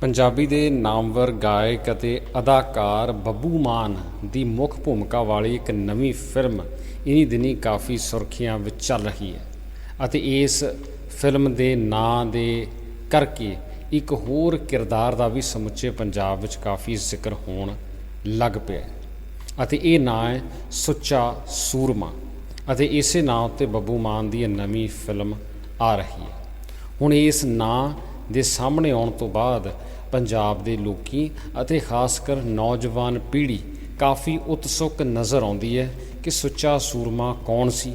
ਪੰਜਾਬੀ ਦੇ ਨਾਮਵਰ ਗਾਇਕ ਅਤੇ ਅਦਾਕਾਰ ਬੱਬੂ ਮਾਨ ਦੀ ਮੁੱਖ ਭੂਮਿਕਾ ਵਾਲੀ ਇੱਕ ਨਵੀਂ ਫਿਲਮ ਇਨੀ ਦਿਨੀ ਕਾਫੀ ਸੁਰਖੀਆਂ ਵਿੱਚ ਚੱਲ ਰਹੀ ਹੈ ਅਤੇ ਇਸ ਫਿਲਮ ਦੇ ਨਾਂ ਦੇ ਕਰਕੇ ਇੱਕ ਹੋਰ ਕਿਰਦਾਰ ਦਾ ਵੀ ਸਮੁੱਚੇ ਪੰਜਾਬ ਵਿੱਚ ਕਾਫੀ ਜ਼ਿਕਰ ਹੋਣ ਲੱਗ ਪਿਆ ਅਤੇ ਇਹ ਨਾਂ ਹੈ ਸੁੱਚਾ ਸੂਰਮਾ ਅਤੇ ਇਸੇ ਨਾਂ ਉੱਤੇ ਬੱਬੂ ਮਾਨ ਦੀ ਇਹ ਨਵੀਂ ਫਿਲਮ ਆ ਰਹੀ ਹੈ। ਹੁਣ ਇਸ ਨਾਂ ਦੇ ਸਾਹਮਣੇ ਆਉਣ ਤੋਂ ਬਾਅਦ ਪੰਜਾਬ ਦੇ ਲੋਕੀ ਅਤੇ ਖਾਸ ਕਰ ਨੌਜਵਾਨ ਪੀੜ੍ਹੀ ਕਾਫੀ ਉਤਸੁਕ ਨਜ਼ਰ ਆਉਂਦੀ ਹੈ ਕਿ ਸੁੱਚਾ ਸੂਰਮਾ ਕੌਣ ਸੀ,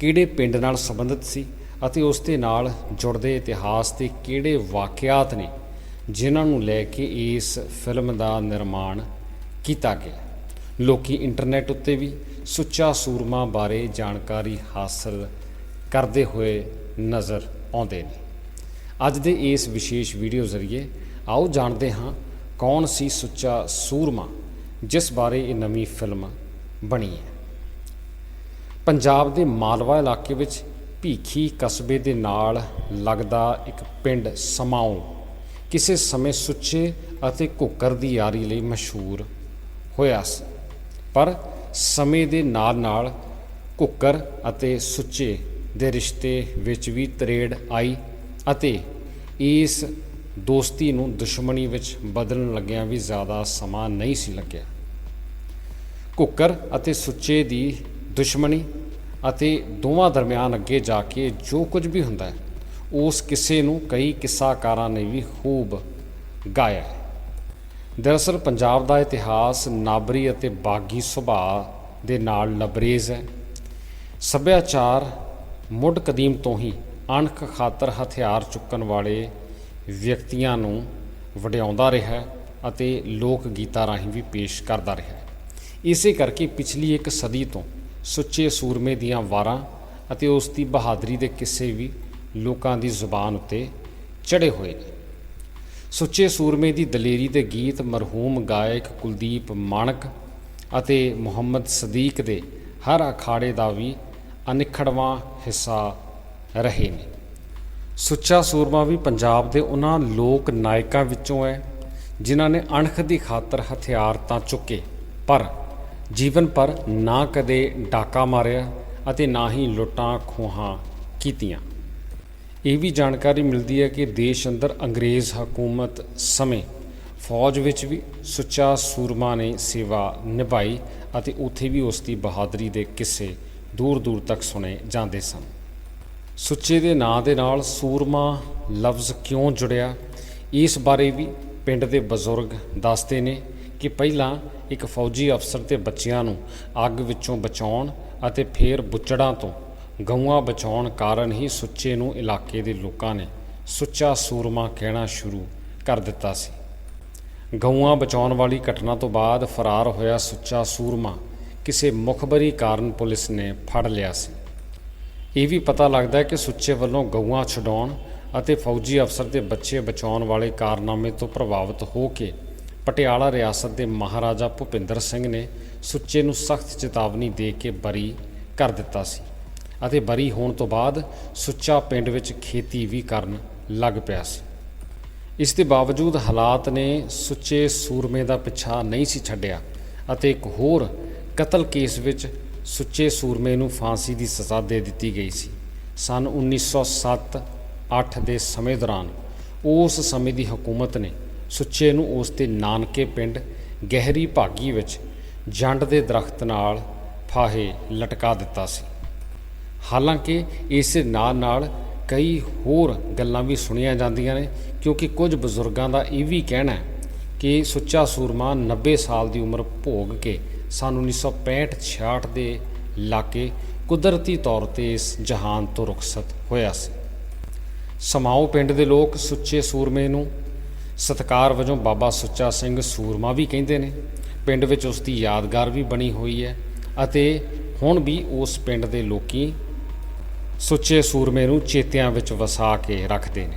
ਕਿਹੜੇ ਪਿੰਡ ਨਾਲ ਸੰਬੰਧਿਤ ਸੀ ਅਤੇ ਉਸ ਦੇ ਨਾਲ ਜੁੜਦੇ ਇਤਿਹਾਸ ਦੇ ਕਿਹੜੇ ਵਾਕਿਆਤ ਨੇ, ਜਿਨ੍ਹਾਂ ਨੂੰ ਲੈ ਕੇ ਇਸ ਫਿਲਮ ਦਾ ਨਿਰਮਾਣ ਕੀਤਾ ਗਿਆ। ਲੋਕੀ ਇੰਟਰਨੈਟ ਉੱਤੇ ਵੀ ਸੁੱਚਾ ਸੂਰਮਾ ਬਾਰੇ ਜਾਣਕਾਰੀ ਹਾਸਲ ਕਰਦੇ ਹੋਏ ਨਜ਼ਰ ਆਉਂਦੇ ਨੇ। ਅੱਜ ਦੇ ਇਸ ਵਿਸ਼ੇਸ਼ ਵੀਡੀਓ ਜ਼ਰੀਏ ਆਓ ਜਾਣਦੇ ਹਾਂ ਕੌਣ ਸੀ ਸੁੱਚਾ ਸੂਰਮਾ ਜਿਸ ਬਾਰੇ ਇਹ ਨਵੀਂ ਫਿਲਮ ਬਣੀ ਹੈ। ਪੰਜਾਬ ਦੇ ਮਾਲਵਾ ਇਲਾਕੇ ਵਿੱਚ ਭੀਖੀ ਕਸਬੇ ਦੇ ਨਾਲ ਲੱਗਦਾ ਇੱਕ ਪਿੰਡ ਸਮਾਉ ਕਿਸੇ ਸਮੇਂ ਸੁੱਚੇ ਅਤੇ ਘੁੱਕਰ ਦੀ ਯਾਰੀ ਲਈ ਮਸ਼ਹੂਰ ਹੋਇਆ ਸੀ। ਪਰ ਸਮੇਂ ਦੇ ਨਾਲ ਨਾਲ ਘੁੱਕਰ ਅਤੇ ਸੁੱਚੇ ਦੇ ਰਿਸ਼ਤੇ ਵਿੱਚ ਵੀ ਤਰੇੜ ਆਈ ਅਤੇ ਇਸ ਦੋਸਤੀ ਨੂੰ ਦੁਸ਼ਮਣੀ ਵਿੱਚ ਬਦਲਣ ਲੱਗਿਆਂ ਵੀ ਜ਼ਿਆਦਾ ਸਮਾਂ ਨਹੀਂ ਸੀ ਲੱਗਿਆ। ਕੁੱਕਰ ਅਤੇ ਸੁੱਚੇ ਦੀ ਦੁਸ਼ਮਣੀ ਅਤੇ ਦੋਵਾਂ ਦਰਮਿਆਨ ਅੱਗੇ ਜਾ ਕੇ ਜੋ ਕੁਝ ਵੀ ਹੁੰਦਾ ਹੈ, ਉਸ ਕਿੱਸੇ ਨੂੰ ਕਈ ਕਿੱਸਾਕਾਰਾਂ ਨੇ ਵੀ ਖੂਬ ਗਾਇਆ ਹੈ। ਦਰਅਸਲ ਪੰਜਾਬ ਦਾ ਇਤਿਹਾਸ ਨਾਬਰੀ ਅਤੇ ਬਾਗੀ ਸੁਭਾਅ ਦੇ ਨਾਲ ਲਬਰੇਜ਼ ਹੈ। ਸੱਭਿਆਚਾਰ ਮੁੱਢ ਕਦੀਮ ਤੋਂ ਹੀ ਅਣਖ ਖਾਤਰ ਹਥਿਆਰ ਚੁੱਕਣ ਵਾਲੇ ਵਿਅਕਤੀਆਂ ਨੂੰ ਵਡਿਆਉਂਦਾ ਰਿਹਾ ਅਤੇ ਲੋਕ ਗੀਤਾਂ ਰਾਹੀਂ ਵੀ ਪੇਸ਼ ਕਰਦਾ ਰਿਹਾ। ਹੈ ਇਸੇ ਕਰਕੇ ਪਿਛਲੀ ਇੱਕ ਸਦੀ ਤੋਂ ਸੁੱਚੇ ਸੂਰਮੇ ਦੀਆਂ ਵਾਰਾਂ ਅਤੇ ਉਸ ਦੀ ਬਹਾਦਰੀ ਦੇ ਕਿੱਸੇ ਵੀ ਲੋਕਾਂ ਦੀ ਜ਼ੁਬਾਨ ਉੱਤੇ ਚੜੇ ਹੋਏ ਨੇ। ਸੁੱਚੇ ਸੂਰਮੇ ਦੀ ਦਲੇਰੀ ਦੇ ਗੀਤ ਮਰਹੂਮ ਗਾਇਕ ਕੁਲਦੀਪ ਮਾਣਕ ਅਤੇ ਮੁਹੰਮਦ ਸਦੀਕ ਦੇ ਹਰ ਅਖਾੜੇ ਦਾ ਵੀ ਅਨਿਖੜਵਾਂ ਹਿੱਸਾ ਰਹੇ ਨੇ। ਸੁੱਚਾ ਸੂਰਮਾ ਵੀ ਪੰਜਾਬ ਦੇ ਉਹਨਾਂ ਲੋਕ ਨਾਇਕਾਂ ਵਿੱਚੋਂ ਹੈ, ਜਿਨ੍ਹਾਂ ਨੇ ਅਣਖ ਦੀ ਖਾਤਰ ਹਥਿਆਰ ਤਾਂ ਚੁੱਕੇ, ਪਰ ਜੀਵਨ ਪਰ ਨਾ ਕਦੇ ਡਾਕਾ ਮਾਰਿਆ ਅਤੇ ਨਾ ਹੀ ਲੁੱਟਾਂ ਖੋਹਾਂ ਕੀਤੀਆਂ। ਇਹ ਵੀ ਜਾਣਕਾਰੀ ਮਿਲਦੀ ਹੈ ਕਿ ਦੇਸ਼ ਅੰਦਰ ਅੰਗਰੇਜ਼ ਹਕੂਮਤ ਸਮੇਂ ਫੌਜ ਵਿੱਚ ਵੀ ਸੁੱਚਾ ਸੂਰਮਾ ਨੇ ਸੇਵਾ ਨਿਭਾਈ ਅਤੇ ਉੱਥੇ ਵੀ ਉਸ ਦੀ ਬਹਾਦਰੀ ਦੇ ਕਿੱਸੇ ਦੂਰ ਦੂਰ ਤੱਕ ਸੁਣੇ ਜਾਂਦੇ ਸਨ। ਸੁੱਚੇ ਦੇ ਨਾਂ ਦੇ ਨਾਲ ਸੂਰਮਾ ਲਫ਼ਜ਼ ਕਿਉਂ ਜੁੜਿਆ? ਇਸ ਬਾਰੇ ਵੀ ਪਿੰਡ ਦੇ ਬਜ਼ੁਰਗ ਦੱਸਦੇ ਨੇ ਕਿ ਪਹਿਲਾਂ ਇੱਕ ਫੌਜੀ ਅਫਸਰ ਤੇ ਬੱਚਿਆਂ ਨੂੰ ਅੱਗ ਵਿੱਚੋਂ ਬਚਾਉਣ ਅਤੇ ਫਿਰ ਬੁੱਚੜਾਂ ਤੋਂ ਗਊਆਂ ਬਚਾਉਣ ਕਾਰਨ ਹੀ ਸੁੱਚੇ ਨੂੰ ਇਲਾਕੇ ਦੇ ਲੋਕਾਂ ਨੇ ਸੁੱਚਾ ਸੂਰਮਾ ਕਹਿਣਾ ਸ਼ੁਰੂ ਕਰ ਦਿੱਤਾ ਸੀ। ਗਊਆਂ ਬਚਾਉਣ ਵਾਲੀ ਘਟਨਾ ਤੋਂ ਬਾਅਦ ਫਰਾਰ ਹੋਇਆ ਸੁੱਚਾ ਸੂਰਮਾ ਕਿਸੇ ਮੁਖਬਰੀ ਕਾਰਨ ਪੁਲਿਸ ਨੇ ਫੜ ਲਿਆ ਸੀ। ਇਹ ਵੀ ਪਤਾ ਲੱਗਦਾ ਹੈ ਕਿ ਸੁੱਚੇ ਵੱਲੋਂ ਗਊਆਂ ਛਡਾਉਣ ਅਤੇ ਫੌਜੀ ਅਫਸਰ ਦੇ ਬੱਚੇ ਬਚਾਉਣ ਵਾਲੇ ਕਾਰਨਾਮੇ ਤੋਂ ਪ੍ਰਭਾਵਿਤ ਹੋ ਕੇ ਪਟਿਆਲਾ ਰਿਆਸਤ ਦੇ ਮਹਾਰਾਜਾ ਭੁਪਿੰਦਰ ਸਿੰਘ ਨੇ ਸੁੱਚੇ ਨੂੰ ਸਖਤ ਚੇਤਾਵਨੀ ਦੇ ਕੇ ਬਰੀ ਕਰ ਦਿੱਤਾ ਸੀ ਅਤੇ ਬਰੀ ਹੋਣ ਤੋਂ ਬਾਅਦ ਸੁੱਚਾ ਪਿੰਡ ਵਿੱਚ ਖੇਤੀ ਵੀ ਕਰਨ ਲੱਗ ਪਿਆ ਸੀ। ਇਸ ਦੇ ਬਾਵਜੂਦ ਹਾਲਾਤ ਨੇ ਸੁੱਚੇ ਸੂਰਮੇ ਦਾ ਪਿੱਛਾ ਨਹੀਂ ਸੀ ਛੱਡਿਆ ਅਤੇ ਇੱਕ ਹੋਰ ਕਤਲ ਕੇਸ ਵਿੱਚ ਸੁੱਚੇ ਸੂਰਮੇ ਨੂੰ ਫਾਂਸੀ ਦੀ ਸਜ਼ਾ ਦੇ ਦਿੱਤੀ ਗਈ ਸੀ। ਸਨ 1907-8 ਦੇ ਸਮੇਂ ਦੌਰਾਨ ਉਸ ਸਮੇਂ ਦੀ ਹਕੂਮਤ ਨੇ ਸੁੱਚੇ ਨੂੰ ਉਸ ਦੇ ਨਾਨਕੇ ਪਿੰਡ ਗਹਿਰੀ ਭਾਗੀ ਵਿੱਚ ਜੰਡ ਦੇ ਦਰਖਤ ਨਾਲ ਫਾਹੇ ਲਟਕਾ ਦਿੱਤਾ ਸੀ। ਹਾਲਾਂਕਿ ਇਸ ਨਾਲ ਨਾਲ ਕਈ ਹੋਰ ਗੱਲਾਂ ਵੀ ਸੁਣੀਆਂ ਜਾਂਦੀਆਂ ਨੇ, ਕਿਉਂਕਿ ਕੁਝ ਬਜ਼ੁਰਗਾਂ ਦਾ ਇਹ ਵੀ ਕਹਿਣਾ ਹੈ ਕਿ ਸੁੱਚਾ ਸੂਰਮਾ 90 ਸਾਲ ਦੀ ਉਮਰ ਭੋਗ ਕੇ ਸਨ 1965-66 ਦੇ ਲਾਕੇ ਕੁਦਰਤੀ ਤੌਰ ਤੇ ਇਸ ਜਹਾਨ ਤੋਂ ਰੁਖਸਤ ਹੋਇਆ ਸੀ। ਸਮਾਓ ਪਿੰਡ ਦੇ ਲੋਕ ਸੁੱਚੇ ਸੂਰਮੇ ਨੂੰ ਸਤਕਾਰ ਵਜੋਂ ਬਾਬਾ ਸੁੱਚਾ ਸਿੰਘ ਸੂਰਮਾ ਵੀ ਕਹਿੰਦੇ ਨੇ। ਪਿੰਡ ਵਿੱਚ ਉਸ ਦੀ ਯਾਦਗਾਰ ਵੀ ਬਣੀ ਹੋਈ ਹੈ ਅਤੇ ਹੁਣ ਵੀ ਉਸ ਪਿੰਡ ਦੇ ਲੋਕੀ ਸੁੱਚੇ ਸੂਰਮੇ ਨੂੰ ਚੇਤਿਆਂ ਵਿੱਚ ਵਸਾ ਕੇ ਰੱਖਦੇ ਨੇ।